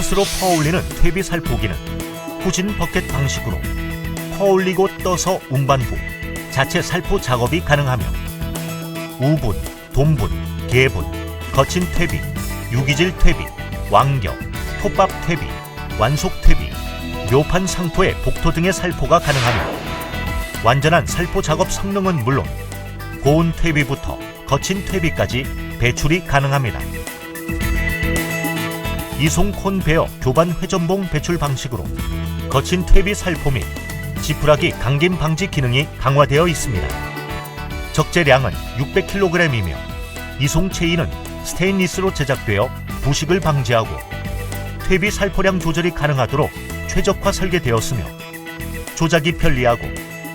스테인리스로 퍼올리는 퇴비 살포기는 후진 버켓 방식으로 퍼올리고 떠서 운반 후 자체 살포 작업이 가능하며 우분, 돈분, 개분, 거친 퇴비, 유기질 퇴비, 왕겨, 톱밥 퇴비, 완속 퇴비, 묘판 상토의 복토 등의 살포가 가능하며 완전한 살포 작업 성능은 물론 고온 퇴비부터 거친 퇴비까지 배출이 가능합니다. 이송 콘 베어 교반 회전봉 배출 방식으로 거친 퇴비 살포 및 지푸라기 감김 방지 기능이 강화되어 있습니다. 적재량은 600kg이며 이송 체인은 스테인리스로 제작되어 부식을 방지하고 퇴비 살포량 조절이 가능하도록 최적화 설계되었으며 조작이 편리하고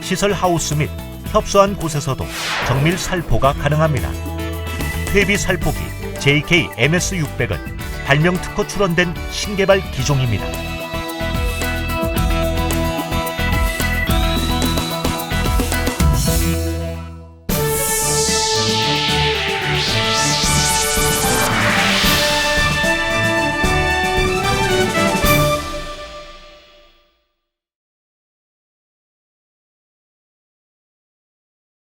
시설 하우스 및 협소한 곳에서도 정밀 살포가 가능합니다. 퇴비 살포기 JK MS600은 발명 특허 출원된 신개발 기종입니다.